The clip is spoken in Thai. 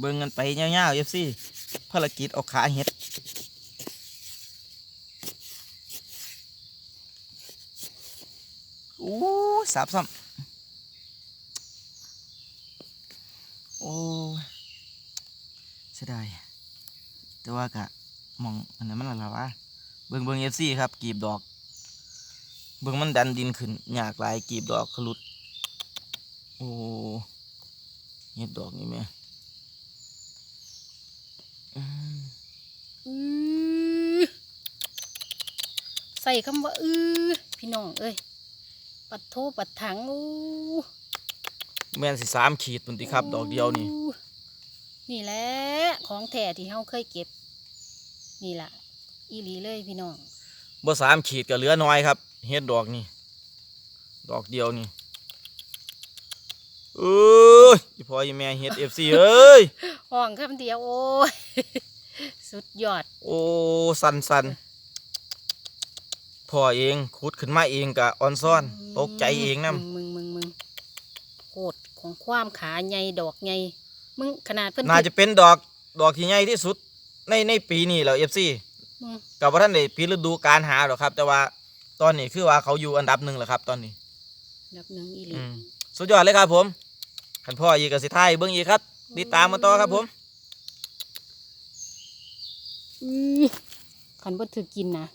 เบิ่งกันไปยาวๆเอฟซีภารกิจเอาขาเห็ดอู้สาบซ้ำโอ้เสียดายแต่ว่ากะมองอันนั้นมันอะไรวะเบิ่งเบิ่งเอฟซีครับ กีบดอก เบิ่งมันดันดินขึ้นยากหลายกีบดอกขลุด โอ้เห็ดดอกนี่แม่ อืมอือใส่คำว่าอือพี่น้องเอ้ยปัดโทปัดถังอู้แม่นสิสามขีดปุ่นติครับ ดอกเดียวนี่อู้นี่แหละของแท้ที่เฮาเคยเก็บ นี่ล่ะ อีหลีเลยพี่น้องบ่สามขีดก็เหลือน้อยครับเฮ็ดดอกนี่ ดอกเดียวนี่เอ้ยอีพ่ออีแม่เฮ็ดเอฟซีเอ้ย ห้องคำเดียว โอ้ยสุดยอด โอ้ สันสันพ่อเองขุดขึ้นมาเองกะออนซ่อน ตกใจเองนํมึงมึงมึงมึงโคตรของความขาใหญ่ดอกใหญ่มึงขนาดเพิ่นน่าจะเป็นดอกดอกที่ใหญ่ที่สุด ในในปีนี้แล้วเอฟซีมึงกับว่าท่านได้ปีฤดูการหาหรอกครับ แต่ว่าตอนนี้คือว่าเขาอยู่อันดับหนึ่งแล้วครับ ตอนนี้ดับหนึ่งอีหลีอืมสุดยอดเลยครับผมขันพ่ออีกกับสิท้ายเบิ้งอีกครับ นี่ตามมาต่อครับผมขันบ่ถือกินนะ